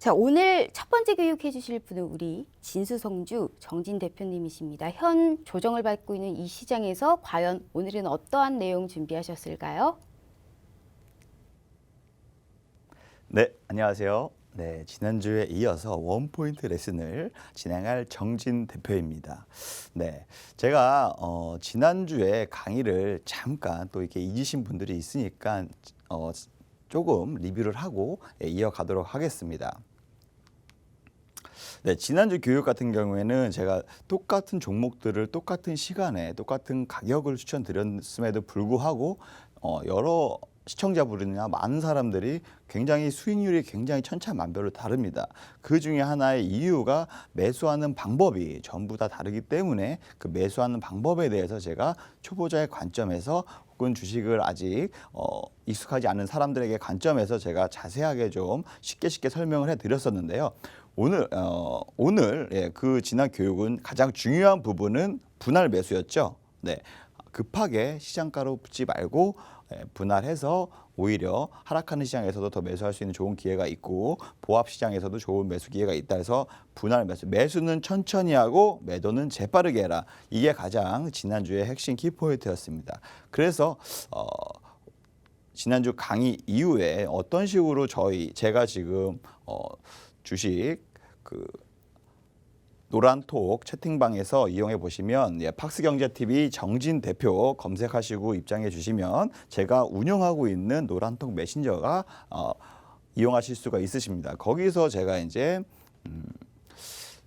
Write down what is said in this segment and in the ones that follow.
자, 오늘 첫 번째 교육해 주실 분은 우리 진수성주 정진 대표님이십니다. 현 조정을 받고 있는 이 시장에서 과연 오늘은 어떠한 내용 준비하셨을까요? 네, 안녕하세요. 네, 지난주에 이어서 원포인트 레슨을 진행할 정진 대표입니다. 네, 제가 어, 지난주에 강의를 잠깐 또 이렇게 잊으신 분들이 있으니까 어, 조금 리뷰를 하고 예, 이어가도록 하겠습니다. 네, 지난주 교육 같은 경우에는 제가 똑같은 종목들을 똑같은 시간에 똑같은 가격을 추천드렸음에도 불구하고 어, 여러 시청자분이나 많은 사람들이 굉장히 수익률이 굉장히 천차만별로 다릅니다. 그 중에 하나의 이유가 매수하는 방법이 전부 다 다르기 때문에 그 매수하는 방법에 대해서 제가 초보자의 관점에서 혹은 주식을 아직 어, 익숙하지 않은 사람들에게 관점에서 제가 자세하게 좀 쉽게 쉽게 설명을 해드렸었는데요. 오늘 어, 오늘 예, 그 지난 교육은 가장 중요한 부분은 분할 매수였죠. 네, 급하게 시장가로 붙지 말고 예, 분할해서 오히려 하락하는 시장에서도 더 매수할 수 있는 좋은 기회가 있고 보합 시장에서도 좋은 매수 기회가 있다 해서 분할 매수 매수는 천천히 하고 매도는 재빠르게 해라 이게 가장 지난주의 핵심 키포인트였습니다. 그래서 어, 지난주 강의 이후에 어떤 식으로 저희 제가 지금 어, 주식 그 노란톡 채팅방에서 이용해 보시면 예, 팍스경제TV 정진 대표 검색하시고 입장해 주시면 제가 운영하고 있는 노란톡 메신저가 어, 이용하실 수가 있으십니다. 거기서 제가 이제 음,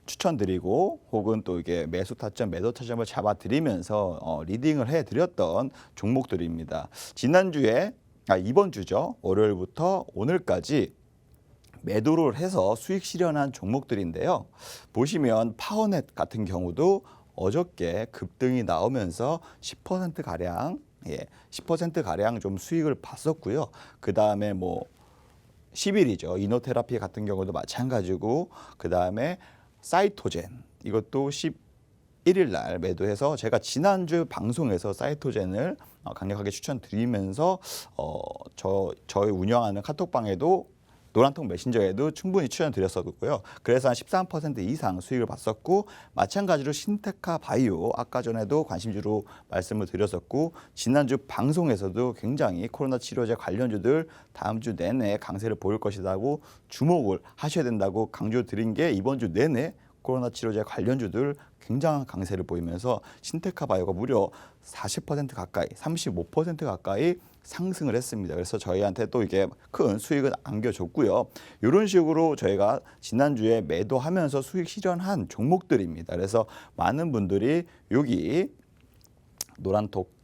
추천드리고 혹은 또 이게 매수 타점, 매도 타점을 잡아 드리면서 어, 리딩을 해 드렸던 종목들입니다. 지난주에 아 이번 주죠 월요일부터 오늘까지 매도를 해서 수익 실현한 종목들인데요. 보시면 파워넷 같은 경우도 어저께 급등이 나오면서 10% 가량 예, 10% 가량 좀 수익을 봤었고요. 그 다음에 뭐 10일이죠. 이노테라피 같은 경우도 마찬가지고 그 다음에 사이토젠 이것도 11일 날 매도해서 제가 지난주 방송에서 사이토젠을 어, 강력하게 추천드리면서 어, 저 저희 운영하는 카톡방에도 노란통 메신저에도 충분히 추천드렸었고요. 그래서 한 13% 이상 수익을 봤었고 마찬가지로 신테카 바이오 아까 전에도 관심주로 말씀을 드렸었고 지난주 방송에서도 굉장히 코로나 치료제 관련주들 다음 주 내내 강세를 보일 것이라고 주목을 하셔야 된다고 강조드린 게 이번 주 내내 코로나 치료제 관련주들 굉장한 강세를 보이면서 신테카 바이오가 무려 40% 가까이, 35% 가까이 상승을 했습니다. 그래서 저희한테 또 이게 큰 수익을 안겨줬고요. 이런 식으로 저희가 지난주에 매도하면서 수익 실현한 종목들입니다. 그래서 많은 분들이 여기 노란톡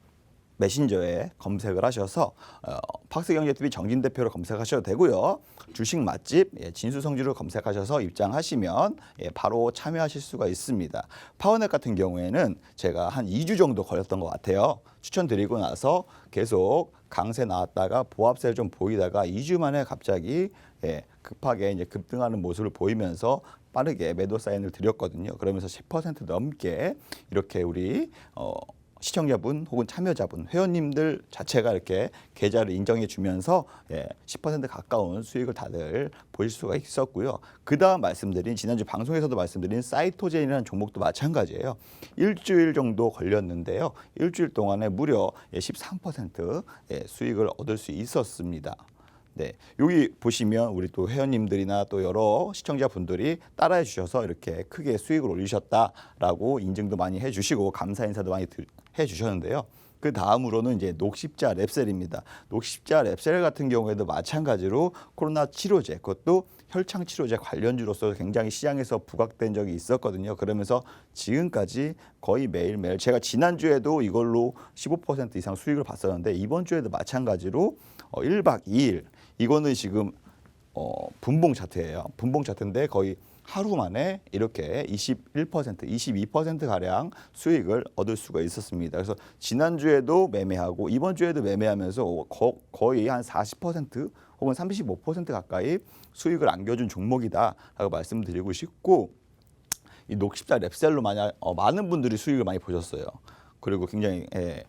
메신저에 검색을 하셔서 어, 팍스경제TV 정진 대표로 검색하셔도 되고요. 주식 맛집 예, 진수성주를 검색하셔서 입장하시면 예, 바로 참여하실 수가 있습니다. 파워넷 같은 경우에는 제가 한 2주 정도 걸렸던 것 같아요. 추천드리고 나서 계속 강세 나왔다가 보합세를 좀 보이다가 2주 만에 갑자기 예, 급하게 이제 급등하는 모습을 보이면서 빠르게 매도 사인을 드렸거든요. 그러면서 10% 넘게 이렇게 우리 어, 시청자분 혹은 참여자분 회원님들 자체가 이렇게 계좌를 인정해 주면서 예, 10% 가까운 수익을 다들 보실 수가 있었고요. 그 다음 말씀드린 지난주 방송에서도 말씀드린 사이토젠이라는 종목도 마찬가지예요. 일주일 정도 걸렸는데요. 일주일 동안에 무려 예, 13% 예, 수익을 얻을 수 있었습니다. 네, 여기 보시면 우리 또 회원님들이나 또 여러 시청자분들이 따라해 주셔서 이렇게 크게 수익을 올리셨다라고 인증도 많이 해주시고 감사 인사도 많이 드- 해주셨는데요. 그 다음으로는 이제 녹십자 랩셀입니다. 녹십자 랩셀 같은 경우에도 마찬가지로 코로나 치료제, 그것도 혈창 치료제 관련주로서 굉장히 시장에서 부각된 적이 있었거든요. 그러면서 지금까지 거의 매일매일 제가 지난주에도 이걸로 15% 이상 수익을 봤었는데 이번 주에도 마찬가지로 어, 1박 2일 이거는 지금 어, 분봉 차트예요. 분봉 차트인데 거의 하루 만에 이렇게 21%, 22% 가량 수익을 얻을 수가 있었습니다. 그래서 지난주에도 매매하고 이번 주에도 매매하면서 거, 거의 한 40% 혹은 35% 가까이 수익을 안겨준 종목이다라고 말씀드리고 싶고 이 녹십자 랩셀로 만약 어, 많은 분들이 수익을 많이 보셨어요. 그리고 굉장히 예,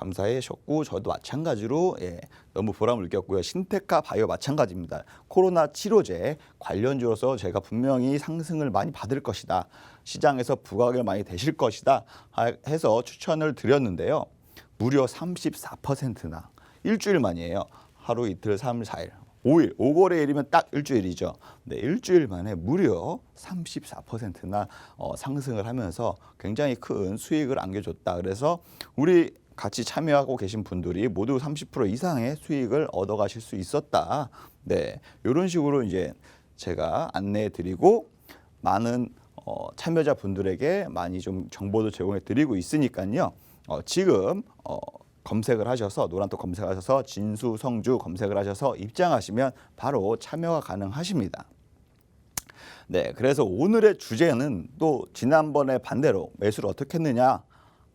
감사하셨고 저도 마찬가지로 예, 너무 보람을 느꼈고요. 신테카 바이오 마찬가지입니다. 코로나 치료제 관련주로서 제가 분명히 상승을 많이 받을 것이다. 시장에서 부각을 많이 되실 것이다. 하- 해서 추천을 드렸는데요. 무려 34%나 일주일 만이에요. 하루 이틀, 삼일, 사일. 5일, 5거래일이면 딱 일주일이죠. 네, 일주일 만에 무려 34%나 어, 상승을 하면서 굉장히 큰 수익을 안겨줬다. 그래서 우리 같이 참여하고 계신 분들이 모두 30% 이상의 수익을 얻어 가실 수 있었다. 네, 이런 식으로 이제 제가 안내해 드리고 많은 어, 참여자 분들에게 많이 좀 정보도 제공해 드리고 있으니까요. 어, 지금 어, 검색을 하셔서 노란톡 검색하셔서 진수 성주 검색을 하셔서 입장하시면 바로 참여가 가능하십니다. 네, 그래서 오늘의 주제는 또 지난번에 반대로 매수를 어떻게 했느냐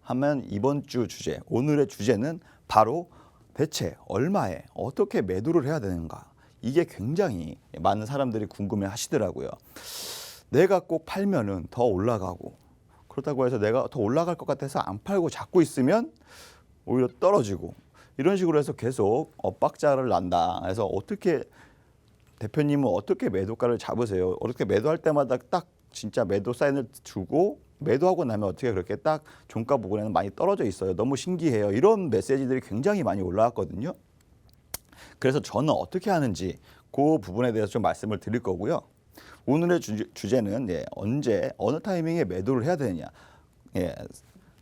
하면 이번 주 주제, 오늘의 주제는 바로 대체 얼마에 어떻게 매도를 해야 되는가. 이게 굉장히 많은 사람들이 궁금해 하시더라고요. 내가 꼭 팔면은 더 올라가고 그렇다고 해서 내가 더 올라갈 것 같아서 안 팔고 잡고 있으면 오히려 떨어지고 이런 식으로 해서 계속 엇박자를 난다. 그래서 어떻게 대표님은 어떻게 매도가를 잡으세요? 어떻게 매도할 때마다 딱 진짜 매도 사인을 주고 매도하고 나면 어떻게 그렇게 딱 종가 부분에는 많이 떨어져 있어요. 너무 신기해요. 이런 메시지들이 굉장히 많이 올라왔거든요. 그래서 저는 어떻게 하는지 그 부분에 대해서 좀 말씀을 드릴 거고요. 오늘의 주, 주제 는 예, 언제 어느 타이밍에 매도를 해야 되느냐. 예,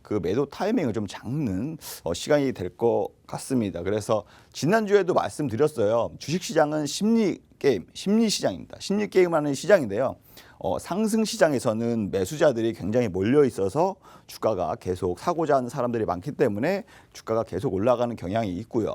그 매도 타이밍을 좀 잡는 어, 시간이 될 것 같습니다. 그래서 지난주에도 말씀드렸어요. 주식시장은 심리 게임, 심리 시장입니다. 심리 게임하는 시장인데요. 어, 상승 시장에서는 매수자들이 굉장히 몰려 있어서 주가가 계속 사고자 하는 사람들이 많기 때문에 주가가 계속 올라가는 경향이 있고요.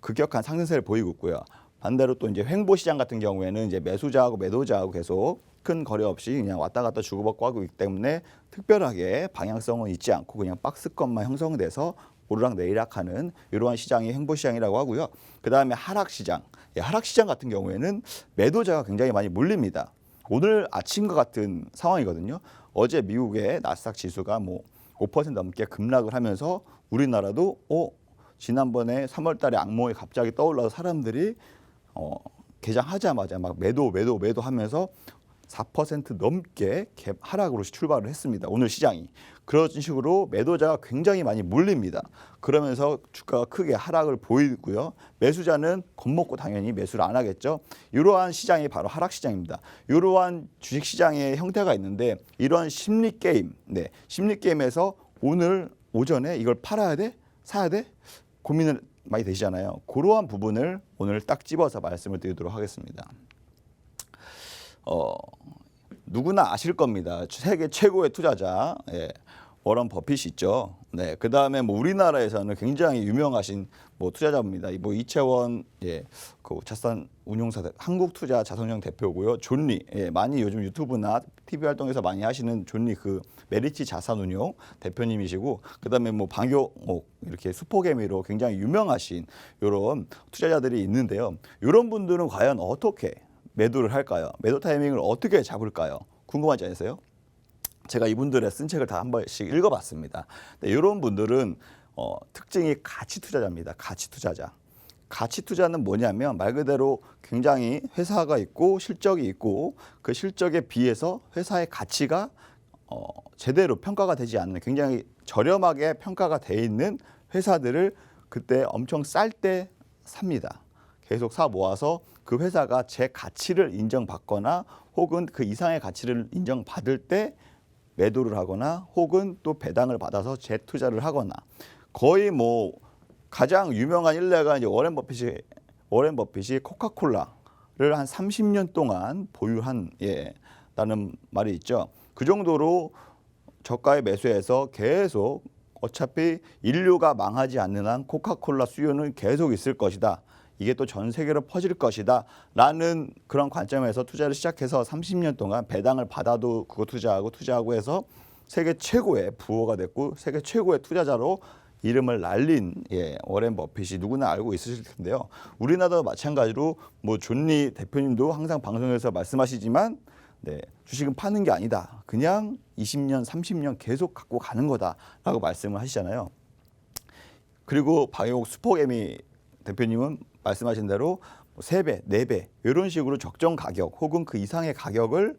급격한 상승세를 보이고 있고요. 반대로 또 이제 횡보 시장 같은 경우에는 이제 매수자하고 매도자하고 계속 큰 거래 없이 그냥 왔다 갔다 주고받고 하고 있기 때문에 특별하게 방향성은 있지 않고 그냥 박스권만 형성돼서 오르락 내리락하는 이러한 시장이 횡보 시장이라고 하고요. 그 다음에 하락 시장, 예, 하락 시장 같은 경우에는 매도자가 굉장히 많이 몰립니다. 오늘 아침과 같은 상황이거든요. 어제 미국의 나스닥 지수가 뭐 5% 넘게 급락을 하면서 우리나라도 어 지난번에 3월달에 악몽이 갑자기 떠올라서 사람들이 어, 개장하자마자 막 매도 매도 매도 하면서 4% 넘게 갭 하락으로 출발을 했습니다. 오늘 시장이 그런 식으로 매도자가 굉장히 많이 몰립니다. 그러면서 주가가 크게 하락을 보이고요. 매수자는 겁먹고 당연히 매수를 안 하겠죠. 이러한 시장이 바로 하락 시장입니다. 이러한 주식 시장의 형태가 있는데 이런 심리 게임, 네, 심리 게임에서 오늘 오전에 이걸 팔아야 돼, 사야 돼 고민을 많이 되시잖아요. 그러한 부분을 오늘 딱 집어서 말씀을 드리도록 하겠습니다. 어, 누구나 아실 겁니다. 세계 최고의 투자자 예, 워런 버핏이 있죠. 네, 그 다음에 뭐 우리나라에서는 굉장히 유명하신 뭐 투자자입니다. 뭐 이채원 예, 그 자산 운용사 대- 한국 투자 자산운용 대표고요. 존리 예, 많이 요즘 유튜브나 TV 활동에서 많이 하시는 존리 그 메리츠 자산운용 대표님이시고 그다음에 뭐 방효옥 이렇게 슈퍼개미로 굉장히 유명하신 이런 투자자들이 있는데요. 이런 분들은 과연 어떻게 매도를 할까요? 매도 타이밍을 어떻게 잡을까요? 궁금하지 않으세요? 제가 이분들의 쓴 책을 다 한 번씩 읽어봤습니다. 네, 이런 분들은 어, 특징이 가치 투자자입니다. 가치 투자자. 가치 투자는 뭐냐면 말 그대로 굉장히 회사가 있고 실적이 있고 그 실적에 비해서 회사의 가치가 어, 제대로 평가가 되지 않는 굉장히 저렴하게 평가가 돼 있는 회사들을 그때 엄청 쌀 때 삽니다. 계속 사 모아서 그 회사가 제 가치를 인정받거나 혹은 그 이상의 가치를 인정받을 때 매도를 하거나 혹은 또 배당을 받아서 재투자를 하거나 거의 뭐 가장 유명한 일례가 이제 워렌 버핏이 워렌 버핏이 코카콜라를 한 30년 동안 보유한 예 라는 말이 있죠. 그 정도로 저가에 매수해서 계속 어차피 인류가 망하지 않는 한 코카콜라 수요는 계속 있을 것이다. 이게 또 전 세계로 퍼질 것이다. 라는 그런 관점에서 투자를 시작해서 30년 동안 배당을 받아도 그거 투자하고 투자하고 해서 세계 최고의 부호가 됐고 세계 최고의 투자자로 이름을 날린 예, 워렌 버핏이 누구나 알고 있으실 텐데요. 우리나라도 마찬가지로 뭐 존리 대표님도 항상 방송에서 말씀하시지만 네, 주식은 파는 게 아니다. 그냥 20년, 30년 계속 갖고 가는 거다라고 말씀을 하시잖아요. 그리고 방역 슈퍼개미 대표님은 말씀하신 대로 뭐세 배, 네배 이런 식으로 적정 가격 혹은 그 이상의 가격을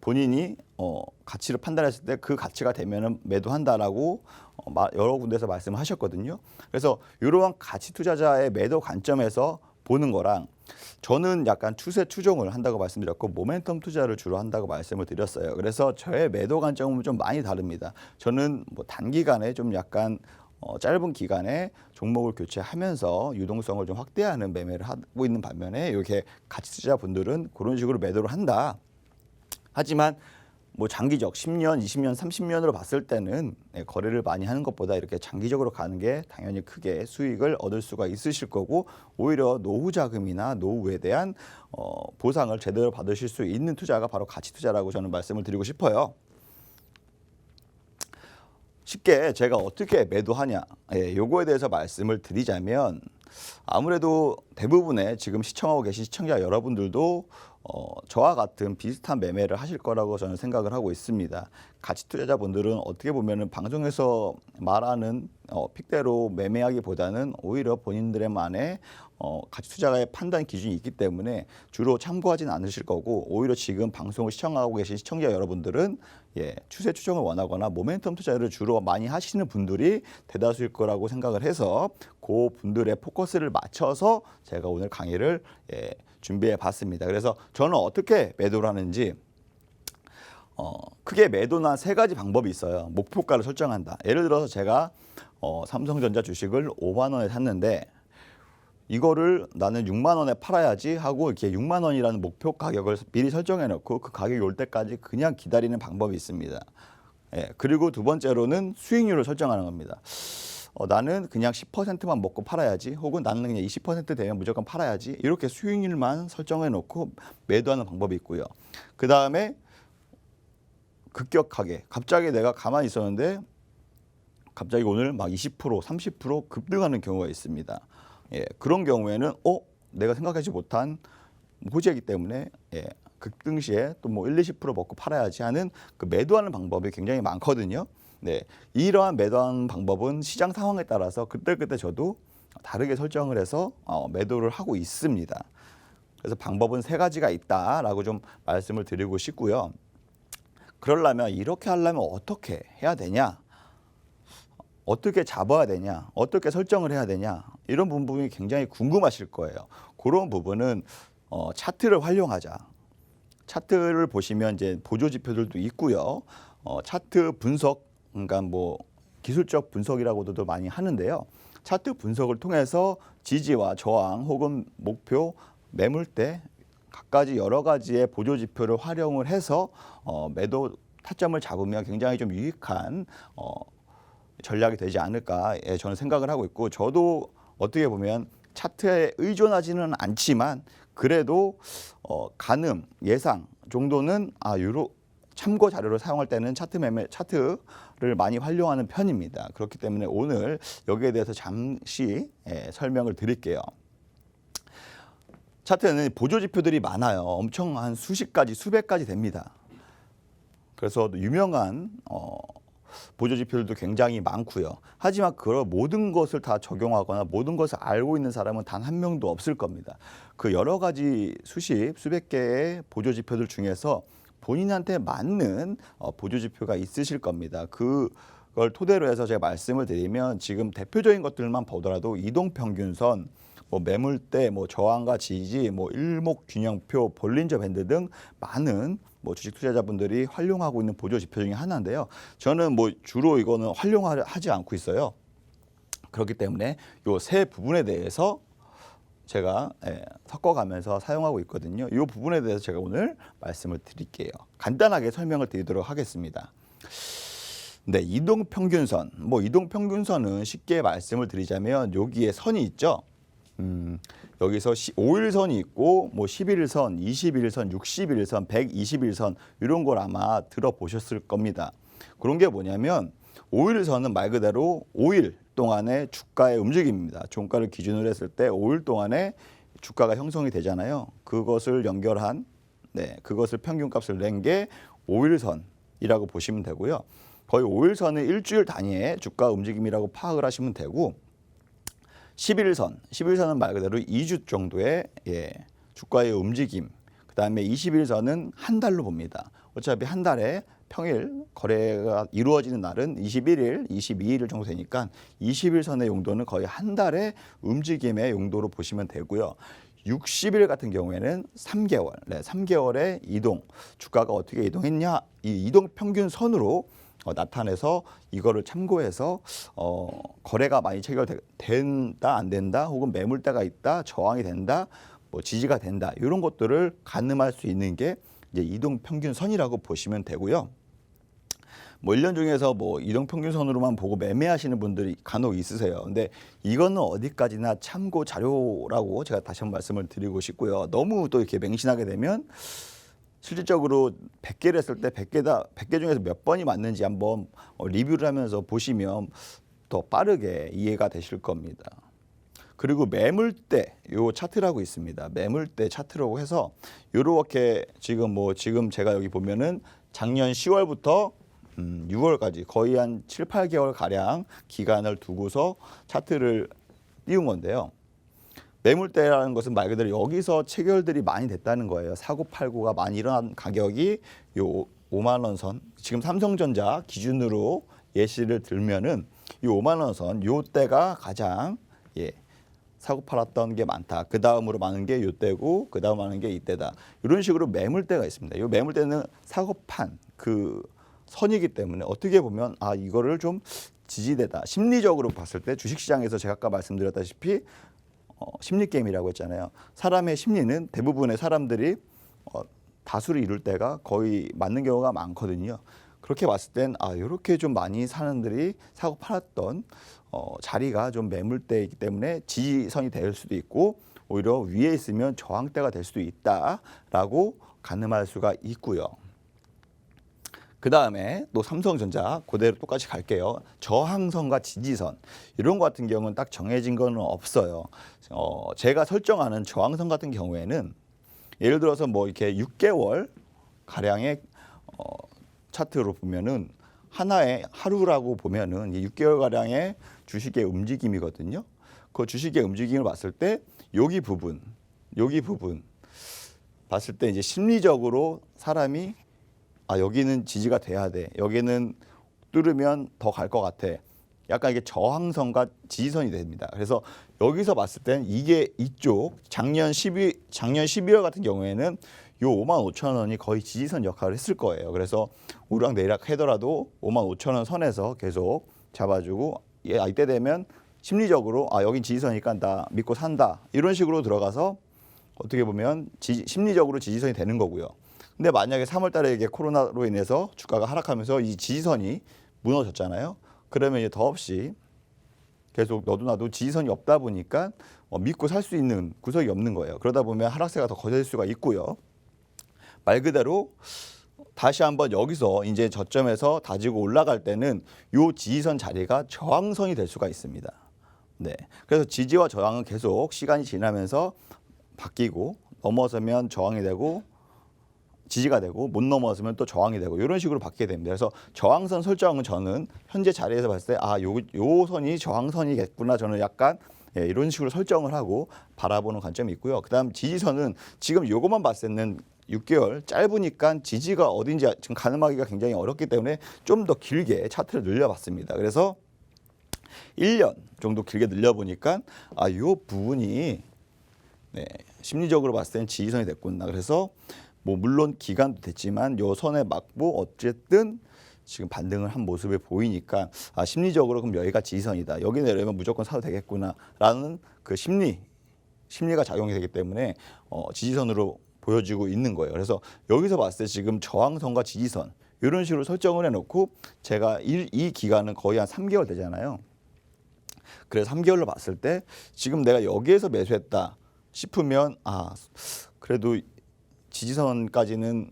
본인이 어, 가치를 판단했을 때 그 가치가 되면은 매도한다라고 어, 마- 여러 군데서 말씀하셨거든요. 그래서 이러한 가치 투자자의 매도 관점에서 보는 거랑 저는 약간 추세 추종을 한다고 말씀드렸고 모멘텀 투자를 주로 한다고 말씀을 드렸어요. 그래서 저의 매도 관점은 좀 많이 다릅니다. 저는 뭐 단기간에 좀 약간 어, 짧은 기간에 종목을 교체하면서 유동성을 좀 확대하는 매매를 하고 있는 반면에 이렇게 가치 투자 분들은 그런 식으로 매도를 한다. 하지만 뭐 장기적 10년, 20년, 30년으로 봤을 때는 네, 거래를 많이 하는 것보다 이렇게 장기적으로 가는 게 당연히 크게 수익을 얻을 수가 있으실 거고 오히려 노후 자금이나 노후에 대한 어, 보상을 제대로 받으실 수 있는 투자가 바로 가치 투자라고 저는 말씀을 드리고 싶어요. 쉽게 제가 어떻게 매도하냐, 예, 요거에 대해서 말씀을 드리자면 아무래도 대부분의 지금 시청하고 계신 시청자 여러분들도 어, 저와 같은 비슷한 매매를 하실 거라고 저는 생각을 하고 있습니다. 가치 투자자분들은 어떻게 보면은 방송에서 말하는 어, 픽대로 매매하기보다는 오히려 본인들의만의 어, 가치 투자의 판단 기준이 있기 때문에 주로 참고하진 않으실 거고 오히려 지금 방송을 시청하고 계신 시청자 여러분들은 예, 추세 추정을 원하거나 모멘텀 투자를 주로 많이 하시는 분들이 대다수일 거라고 생각을 해서 그 분들의 포커스를 맞춰서 제가 오늘 강의를 예, 준비해 봤습니다. 그래서 저는 어떻게 매도를 하는지 어, 크게 매도나 세 가지 방법이 있어요. 목표가를 설정한다. 예를 들어서 제가 어, 삼성전자 주식을 5만 원에 샀는데 이거를 나는 6만 원에 팔아야지 하고 이렇게 6만 원이라는 목표 가격을 미리 설정해 놓고 그 가격이 올 때까지 그냥 기다리는 방법이 있습니다. 예, 그리고 두 번째로는 수익률을 설정하는 겁니다. 어, 나는 그냥 10%만 먹고 팔아야지 혹은 나는 그냥 20% 되면 무조건 팔아야지 이렇게 수익률만 설정해 놓고 매도하는 방법이 있고요. 그 다음에 급격하게 갑자기 내가 가만히 있었는데 갑자기 오늘 막 20% 30% 급등하는 경우가 있습니다. 예, 그런 경우에는 어 내가 생각하지 못한 호재이기 때문에 예, 급등 시에 또 뭐 1, 20% 먹고 팔아야지 하는 그 매도하는 방법이 굉장히 많거든요. 네, 이러한 매도하는 방법은 시장 상황에 따라서 그때그때 저도 다르게 설정을 해서 어, 매도를 하고 있습니다. 그래서 방법은 세 가지가 있다라고 좀 말씀을 드리고 싶고요. 그러려면 이렇게 하려면 어떻게 해야 되냐? 어떻게 잡아야 되냐, 어떻게 설정을 해야 되냐 이런 부분이 굉장히 궁금하실 거예요. 그런 부분은 어, 차트를 활용하자. 차트를 보시면 이제 보조 지표들도 있고요. 어, 차트 분석, 그러니까 뭐 기술적 분석이라고도 많이 하는데요. 차트 분석을 통해서 지지와 저항 혹은 목표, 매물대 각가지 여러 가지의 보조 지표를 활용을 해서 어, 매도 타점을 잡으면 굉장히 좀 유익한 어, 전략이 되지 않을까 예, 저는 생각을 하고 있고 저도 어떻게 보면 차트에 의존하지는 않지만 그래도 어, 가늠 예상 정도는 아 유로 참고 자료를 사용할 때는 차트 매매 차트를 많이 활용하는 편입니다. 그렇기 때문에 오늘 여기에 대해서 잠시 예, 설명을 드릴게요. 차트에는 보조 지표들이 많아요. 엄청 한 수십 가지, 수백 가지 됩니다. 그래서 유명한 어, 보조 지표들도 굉장히 많고요. 하지만 그런 모든 것을 다 적용하거나 모든 것을 알고 있는 사람은 단 한 명도 없을 겁니다. 그 여러 가지 수십, 수백 개의 보조 지표들 중에서 본인한테 맞는 어, 보조 지표가 있으실 겁니다. 그걸 토대로 해서 제가 말씀을 드리면 지금 대표적인 것들만 보더라도 이동 평균선 뭐 매물대, 뭐 저항과 지지, 뭐 일목 균형표, 볼린저 밴드 등 많은 뭐 주식 투자자분들이 활용하고 있는 보조 지표 중에 하나인데요. 저는 뭐 주로 이거는 활용하지 않고 있어요. 그렇기 때문에 요 세 부분에 대해서 제가 예, 섞어가면서 사용하고 있거든요. 이 부분에 대해서 제가 오늘 말씀을 드릴게요. 간단하게 설명을 드리도록 하겠습니다. 네, 이동 평균선. 뭐 이동 평균선은 쉽게 말씀을 드리자면 여기에 선이 있죠. 음, 여기서 5일선이 있고 뭐 11일선, 21일선, 61일선, 120일선 이런 걸 아마 들어보셨을 겁니다. 그런 게 뭐냐면 5일 선은 말 그대로 5일 동안의 주가의 움직임입니다. 종가를 기준으로 했을 때 5일 동안에 주가가 형성이 되잖아요. 그것을 연결한 네, 그것을 평균값을 낸 게 5일선이라고 보시면 되고요. 거의 5일선은 일주일 단위의 주가 움직임이라고 파악을 하시면 되고 11선, 11선은 말 그대로 2주 정도의 예, 주가의 움직임. 그다음에 21선은 한 달로 봅니다. 어차피 한 달에 평일 거래가 이루어지는 날은 21일, 22일 정도 되니까 21선의 용도는 거의 한 달의 움직임의 용도로 보시면 되고요. 60일 같은 경우에는 3개월, 네, 3개월의 이동, 주가가 어떻게 이동했냐, 이 이동 평균 선으로 어, 나타내서 이거를 참고해서 어, 거래가 많이 체결된다 안 된다 혹은 매물대가 있다 저항이 된다 뭐 지지가 된다 이런 것들을 가늠할 수 있는 게 이제 이동 평균 선이라고 보시면 되고요. 뭐 1년 중에서 뭐 이동 평균선으로만 보고 매매하시는 분들이 간혹 있으세요. 근데 이거는 어디까지나 참고 자료라고 제가 다시 한번 말씀을 드리고 싶고요. 너무 또 이렇게 맹신하게 되면 실질적으로 100개를 했을 때 100개다 100개 중에서 몇 번이 맞는지 한번 어, 리뷰를 하면서 보시면 더 빠르게 이해가 되실 겁니다. 그리고 매물대 요 차트라고 있습니다. 매물대 차트라고 해서 요렇게 지금 뭐 지금 제가 여기 보면은 작년 10월부터 음, 6월까지 거의 한 7, 8개월 가량 기간을 두고서 차트를 띄운 건데요. 매물대라는 것은 말 그대로 여기서 체결들이 많이 됐다는 거예요. 사고 팔고가 많이 일어난 가격이 요 5만 원 선. 지금 삼성전자 기준으로 예시를 들면은 이 5만 원 선, 요 때가 가장 예. 사고 팔았던 게 많다. 그 다음으로 많은 게 요때고 그 다음 많은 게 이때다. 이런 식으로 매물대가 있습니다. 이 매물대는 사고 판그 선이기 때문에 어떻게 보면 아 이거를 좀 지지대다. 심리적으로 봤을 때 주식시장에서 제가 아까 말씀드렸다시피 어, 심리 게임이라고 했잖아요. 사람의 심리는 대부분의 사람들이 어, 다수를 이룰 때가 거의 맞는 경우가 많거든요. 그렇게 봤을 땐 아, 이렇게 좀 많이 사람들이 사고 팔았던 어, 자리가 좀 매물대이기 때문에 지지선이 될 수도 있고 오히려 위에 있으면 저항대가 될 수도 있다라고 가늠할 수가 있고요. 그 다음에 또 삼성전자 그대로 똑같이 갈게요. 저항선과 지지선 이런 것 같은 경우는 딱 정해진 거는 없어요. 어, 제가 설정하는 저항선 같은 경우에는 예를 들어서 뭐 이렇게 6개월 가량의 어, 차트로 보면은 하나의 하루라고 보면은 이 6개월 가량의 주식의 움직임이거든요. 그 주식의 움직임을 봤을 때 여기 부분, 여기 부분 봤을 때 이제 심리적으로 사람이 아 여기는 지지가 돼야 돼. 여기는 뚫으면 더 갈 것 같아. 약간 이게 저항선과 지지선이 됩니다. 그래서 여기서 봤을 땐 이게 이쪽 작년 12 작년 12월 같은 경우에는 요 5만 5천 원이 거의 지지선 역할을 했을 거예요. 그래서 우락 내락 하더라도 5만 5천 원 선에서 계속 잡아주고 예, 아, 이때 되면 심리적으로 아 여긴 지지선이니까 나 믿고 산다 이런 식으로 들어가서 어떻게 보면 지, 심리적으로 지지선이 되는 거고요. 근데 만약에 3월 달에 이게 코로나로 인해서 주가가 하락하면서 이 지지선이 무너졌잖아요. 그러면 이제 더없이 계속 너도 나도 지지선이 없다 보니까 어, 믿고 살 수 있는 구석이 없는 거예요. 그러다 보면 하락세가 더 거셀 수가 있고요. 말 그대로 다시 한번 여기서 이제 저점에서 다지고 올라갈 때는 요 지지선 자리가 저항선이 될 수가 있습니다. 네. 그래서 지지와 저항은 계속 시간이 지나면서 바뀌고 넘어서면 저항이 되고 지지가 되고 못 넘어서면 또 저항이 되고 이런 식으로 바뀌게 됩니다. 그래서 저항선 설정은 저는 현재 자리에서 봤을 때 아, 요, 요 선이 저항선이겠구나 저는 약간 예, 이런 식으로 설정을 하고 바라보는 관점이 있고요. 그다음 지지선은 지금 요것만 봤을 때는 6개월 짧으니까 지지가 어딘지 지금 가늠하기가 굉장히 어렵기 때문에 좀 더 길게 차트를 늘려봤습니다. 그래서 1년 정도 길게 늘려보니까 아, 요 부분이 네, 심리적으로 봤을 때는 지지선이 됐구나. 그래서 뭐 물론 기간도 됐지만 요 선에 맞고 어쨌든 지금 반등을 한 모습이 보이니까 아 심리적으로 그럼 여기가 지지선이다. 여기 내려면 무조건 사도 되겠구나라는 그 심리 심리가 작용이 되기 때문에 어, 지지선으로 보여지고 있는 거예요. 그래서 여기서 봤을 때 지금 저항선과 지지선 이런 식으로 설정을 해놓고 제가 이, 이 기간은 거의 한 3개월 되잖아요. 그래서 3개월로 봤을 때 지금 내가 여기에서 매수했다 싶으면 아 그래도 지지선까지는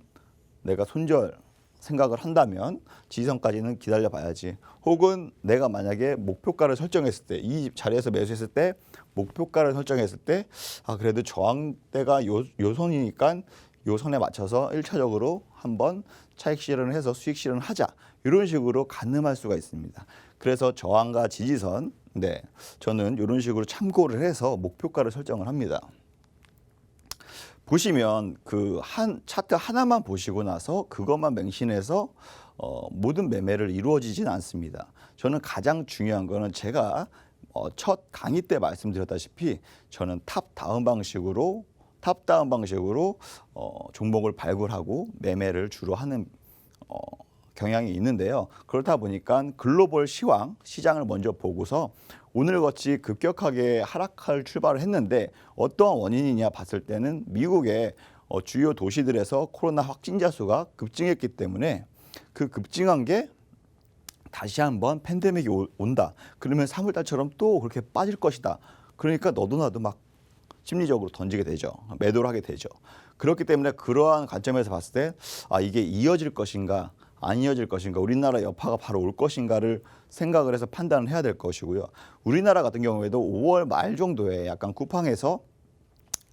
내가 손절 생각을 한다면 지지선까지는 기다려 봐야지. 혹은 내가 만약에 목표가를 설정했을 때 이 자리에서 매수했을 때 목표가를 설정했을 때 아 그래도 저항대가 요, 요 선이니까 요 선에 맞춰서 1차적으로 한번 차익 실현을 해서 수익 실현을 하자. 이런 식으로 가늠할 수가 있습니다. 그래서 저항과 지지선 네, 저는 이런 식으로 참고를 해서 목표가를 설정을 합니다. 보시면 그 한 차트 하나만 보시고 나서 그것만 맹신해서 어, 모든 매매를 이루어지진 않습니다. 저는 가장 중요한 거는 제가 어, 첫 강의 때 말씀드렸다시피 저는 탑 다운 방식으로 탑 다운 방식으로 어, 종목을 발굴하고 매매를 주로 하는 어, 경향이 있는데요. 그렇다 보니까 글로벌 시황 시장을 먼저 보고서 오늘같이 급격하게 하락할 출발을 했는데 어떠한 원인이냐 봤을 때는 미국의 어, 주요 도시들에서 코로나 확진자 수가 급증했기 때문에 그 급증한 게 다시 한번 팬데믹이 오- 온다. 그러면 3월 달처럼 또 그렇게 빠질 것이다. 그러니까 너도 나도 막 심리적으로 던지게 되죠. 매도를 하게 되죠. 그렇기 때문에 그러한 관점에서 봤을 때 아, 이게 이어질 것인가 안 이어질 것인가 우리나라 여파가 바로 올 것인가를 생각을 해서 판단을 해야 될 것이고요. 우리나라 같은 경우에도 5월 말 정도에 약간 쿠팡에서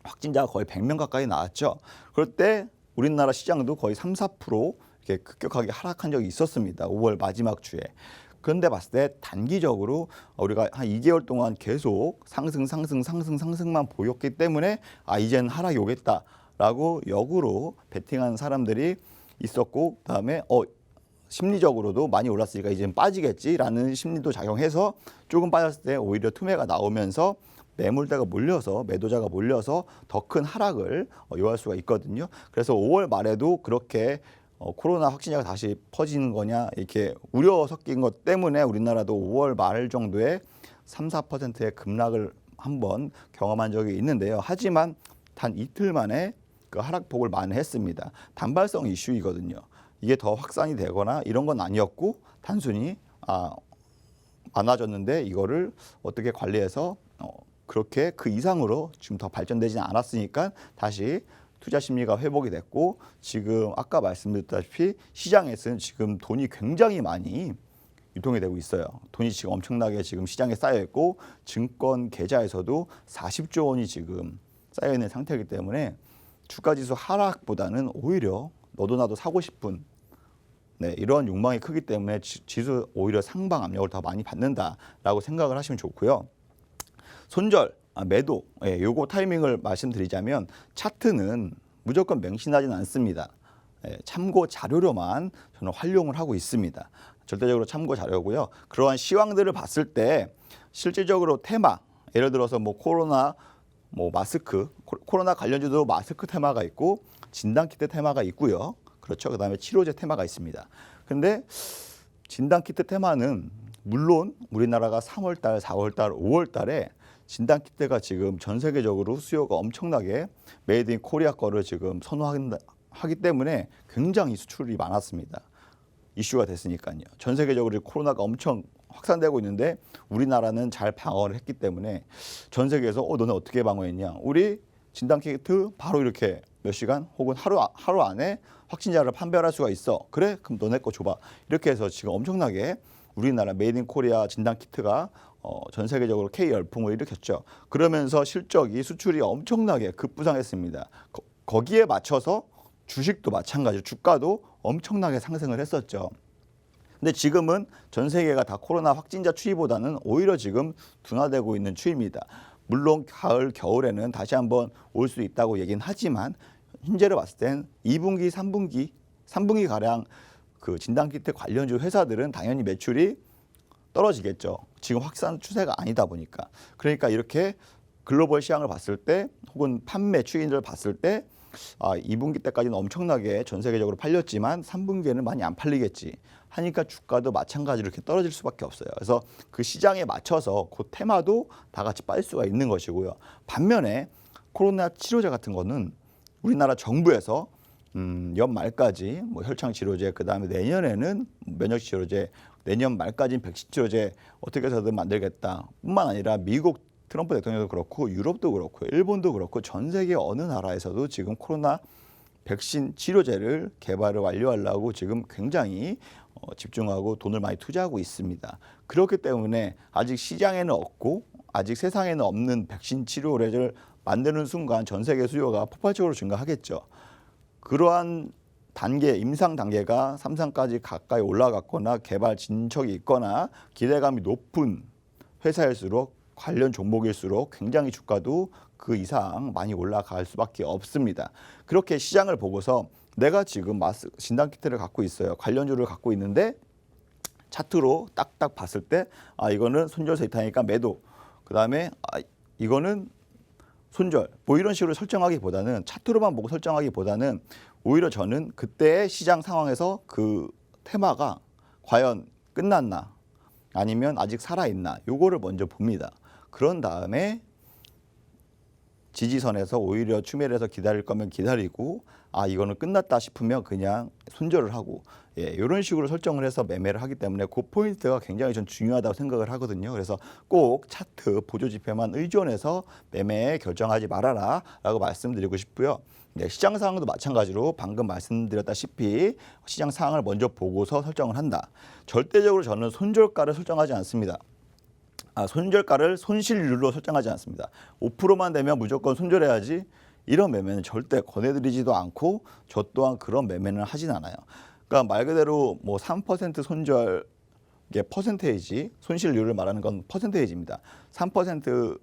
확진자가 거의 100명 가까이 나왔죠. 그럴 때 우리나라 시장도 거의 3, 4% 이렇게 급격하게 하락한 적이 있었습니다. 5월 마지막 주에. 그런데 봤을 때 단기적으로 우리가 한 2개월 동안 계속 상승, 상승, 상승, 상승만 보였기 때문에 아 이제는 하락이 오겠다라고 역으로 베팅한 사람들이 있었고 그다음에 어 심리적으로도 많이 올랐으니까 이제는 빠지겠지라는 심리도 작용해서 조금 빠졌을 때 오히려 투매가 나오면서 매물대가 몰려서 매도자가 몰려서 더 큰 하락을 어, 요할 수가 있거든요. 그래서 5월 말에도 그렇게 어, 코로나 확진자가 다시 퍼지는 거냐 이렇게 우려 섞인 것 때문에 우리나라도 5월 말 정도에 3, 4%의 급락을 한번 경험한 적이 있는데요. 하지만 단 이틀 만에 그 하락폭을 만회했습니다. 단발성 이슈이거든요. 이게 더 확산이 되거나 이런 건 아니었고 단순히 아 많아졌는데 이거를 어떻게 관리해서 어, 그렇게 그 이상으로 지금 더 발전되지는 않았으니까 다시 투자 심리가 회복이 됐고 지금 아까 말씀드렸다시피 시장에서는 지금 돈이 굉장히 많이 유통이 되고 있어요. 돈이 지금 엄청나게 지금 시장에 쌓여 있고 증권 계좌에서도 40조 원이 지금 쌓여 있는 상태이기 때문에 주가 지수 하락보다는 오히려 너도 나도 사고 싶은 네, 이런 욕망이 크기 때문에 지- 지수 오히려 상방 압력을 더 많이 받는다라고 생각을 하시면 좋고요. 손절, 아, 매도, 예, 요거 타이밍을 말씀드리자면 차트는 무조건 맹신하지는 않습니다. 예, 참고 자료로만 저는 활용을 하고 있습니다. 절대적으로 참고 자료고요. 그러한 시황들을 봤을 때 실질적으로 테마, 예를 들어서 뭐 코로나, 뭐 마스크, 코- 코로나 관련주도 마스크 테마가 있고 진단키트 테마가 있고요. 그렇죠. 그다음에 치료제 테마가 있습니다. 근데 진단키트 테마는 물론 우리나라가 3월 달, 4월 달, 5월 달에 진단키트가 지금 전 세계적으로 수요가 엄청나게 메이드 인 코리아 거를 지금 선호하기 때문에 굉장히 수출이 많았습니다. 이슈가 됐으니까요. 전 세계적으로 코로나가 엄청 확산되고 있는데 우리나라는 잘 방어를 했기 때문에 전 세계에서 어 너네 어떻게 방어했냐? 우리 진단 키트 바로 이렇게 몇 시간 혹은 하루 아- 하루 안에 확진자를 판별할 수가 있어. 그래? 그럼 너네 거 줘봐. 이렇게 해서 지금 엄청나게 우리나라 메이드 인 코리아 진단 키트가 어, 전 세계적으로 K 열풍을 일으켰죠. 그러면서 실적이 수출이 엄청나게 급부상했습니다. 거, 거기에 맞춰서 주식도 마찬가지, 주가도 엄청나게 상승을 했었죠. 근데 지금은 전 세계가 다 코로나 확진자 추이보다는 오히려 지금 둔화되고 있는 추이입니다. 물론 가을, 겨울에는 다시 한번 올 수 있다고 얘기는 하지만 현재로 봤을 땐 2분기, 3분기, 3분기 가량 그 진단 키트 관련주 회사들은 당연히 매출이 떨어지겠죠. 지금 확산 추세가 아니다 보니까. 그러니까 이렇게 글로벌 시장을 봤을 때 혹은 판매 추이를 봤을 때 아, 2분기 때까지는 엄청나게 전 세계적으로 팔렸지만 3분기에는 많이 안 팔리겠지. 하니까 주가도 마찬가지로 이렇게 떨어질 수밖에 없어요. 그래서 그 시장에 맞춰서 그 테마도 다 같이 빠질 수가 있는 것이고요. 반면에 코로나 치료제 같은 거는 우리나라 정부에서 음, 연말까지 뭐 혈창 치료제 그다음에 내년에는 면역 치료제 내년 말까지는 백신 치료제 어떻게 해서든 만들겠다. 뿐만 아니라 미국 트럼프 대통령도 그렇고 유럽도 그렇고 일본도 그렇고 전 세계 어느 나라에서도 지금 코로나 백신 치료제를 개발을 완료하려고 지금 굉장히 어, 집중하고 돈을 많이 투자하고 있습니다. 그렇기 때문에 아직 시장에는 없고 아직 세상에는 없는 백신 치료제를 만드는 순간 전 세계 수요가 폭발적으로 증가하겠죠. 그러한 단계 임상 단계가 삼상까지 가까이 올라갔거나 개발 진척이 있거나 기대감이 높은 회사일수록 관련 종목일수록 굉장히 주가도 그 이상 많이 올라갈 수밖에 없습니다. 그렇게 시장을 보고서 내가 지금 마스 진단 키트를 갖고 있어요. 관련주를 갖고 있는데 차트로 딱딱 봤을 때 아 이거는 손절 세타니까 매도. 그다음에 아 이거는 손절. 뭐 이런 식으로 설정하기보다는 차트로만 보고 설정하기보다는 오히려 저는 그때의 시장 상황에서 그 테마가 과연 끝났나 아니면 아직 살아 있나 요거를 먼저 봅니다. 그런 다음에 지지선에서 오히려 추매를 해서 기다릴 거면 기다리고 아 이거는 끝났다 싶으면 그냥 손절을 하고 예 이런 식으로 설정을 해서 매매를 하기 때문에 그 포인트가 굉장히 전 중요하다고 생각을 하거든요. 그래서 꼭 차트 보조 지표만 의존해서 매매 결정하지 말아라라고 말씀드리고 싶고요. 네, 시장 상황도 마찬가지로 방금 말씀드렸다시피 시장 상황을 먼저 보고서 설정을 한다. 절대적으로 저는 손절가를 설정하지 않습니다. 아, 손절가를 손실률로 설정하지 않습니다. 5%만 되면 무조건 손절해야지 이런 매매는 절대 권해드리지도 않고 저 또한 그런 매매는 하진 않아요. 그러니까 말 그대로 뭐 3% 손절 이게 퍼센테이지 손실률을 말하는 건 퍼센테이지입니다. 3%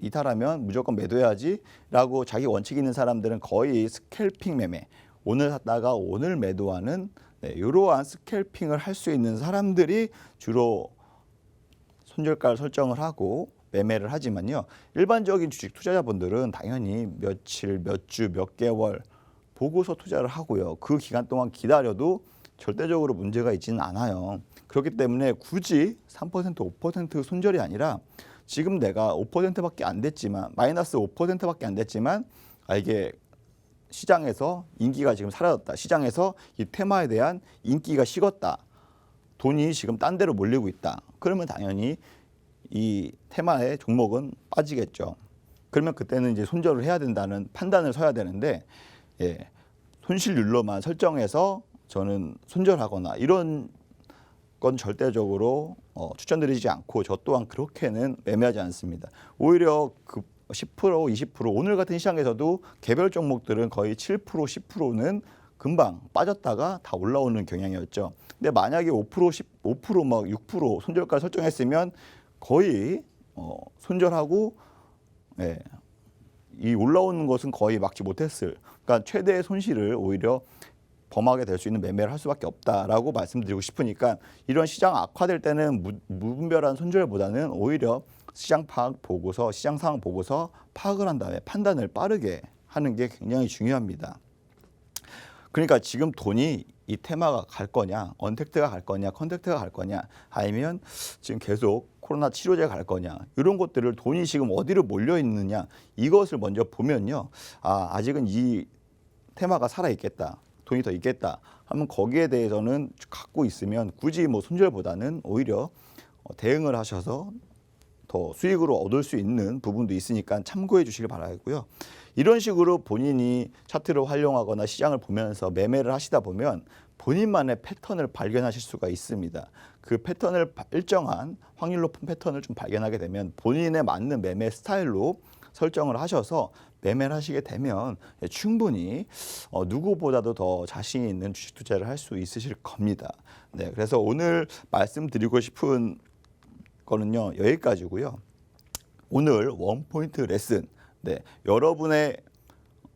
이탈하면 무조건 매도해야지라고 자기 원칙 있는 사람들은 거의 스캘핑 매매 오늘 샀다가 오늘 매도하는 네, 이러한 스캘핑을 할 수 있는 사람들이 주로 손절가를 설정을 하고 매매를 하지만요. 일반적인 주식 투자자분들은 당연히 며칠, 몇 주, 몇 개월 보고서 투자를 하고요. 그 기간 동안 기다려도 절대적으로 문제가 있지는 않아요. 그렇기 때문에 굳이 3% 5% 손절이 아니라 지금 내가 5%밖에 안 됐지만 마이너스 5%밖에 안 됐지만 아 이게 시장에서 인기가 지금 사라졌다. 시장에서 이 테마에 대한 인기가 식었다. 돈이 지금 딴 데로 몰리고 있다. 그러면 당연히 이 테마의 종목은 빠지겠죠. 그러면 그때는 이제 손절을 해야 된다는 판단을 서야 되는데 예, 손실률로만 설정해서 저는 손절하거나 이런 건 절대적으로 어, 추천드리지 않고 저 또한 그렇게는 매매하지 않습니다. 오히려 그 10% 20% 오늘 같은 시장에서도 개별 종목들은 거의 7% 10%는 금방 빠졌다가 다 올라오는 경향이었죠. 근데 만약에 5% 10, 5%막 6% 손절가 설정했으면 거의 어, 손절하고 예, 이 올라오는 것은 거의 막지 못했을. 그러니까 최대의 손실을 오히려 범하게 될 수 있는 매매를 할 수밖에 없다라고 말씀드리고 싶으니까 이런 시장 악화될 때는 무, 무분별한 손절보다는 오히려 시장 파악 보고서 시장 상황 보고서 파악을 한 다음에 판단을 빠르게 하는 게 굉장히 중요합니다. 그러니까 지금 돈이 이 테마가 갈 거냐, 언택트가 갈 거냐, 컨택트가 갈 거냐, 아니면 지금 계속 코로나 치료제 갈 거냐 이런 것들을 돈이 지금 어디로 몰려 있느냐 이것을 먼저 보면요, 아 아직은 이 테마가 살아 있겠다, 돈이 더 있겠다 하면 거기에 대해서는 갖고 있으면 굳이 뭐 손절보다는 오히려 어, 대응을 하셔서 더 수익으로 얻을 수 있는 부분도 있으니까 참고해 주시길 바라고요. 이런 식으로 본인이 차트를 활용하거나 시장을 보면서 매매를 하시다 보면 본인만의 패턴을 발견하실 수가 있습니다. 그 패턴을 바- 일정한 확률 높은 패턴을 좀 발견하게 되면 본인에 맞는 매매 스타일로 설정을 하셔서 매매를 하시게 되면 예, 충분히 어, 누구보다도 더 자신 있는 주식 투자를 할 수 있으실 겁니다. 네, 그래서 오늘 말씀드리고 싶은 거는요 여기까지고요. 오늘 원 포인트 레슨, 네 여러분의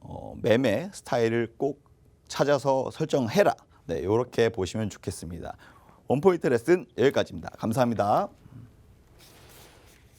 어, 매매 스타일을 꼭 찾아서 설정해라. 네 이렇게 보시면 좋겠습니다. 원 포인트 레슨 여기까지입니다. 감사합니다.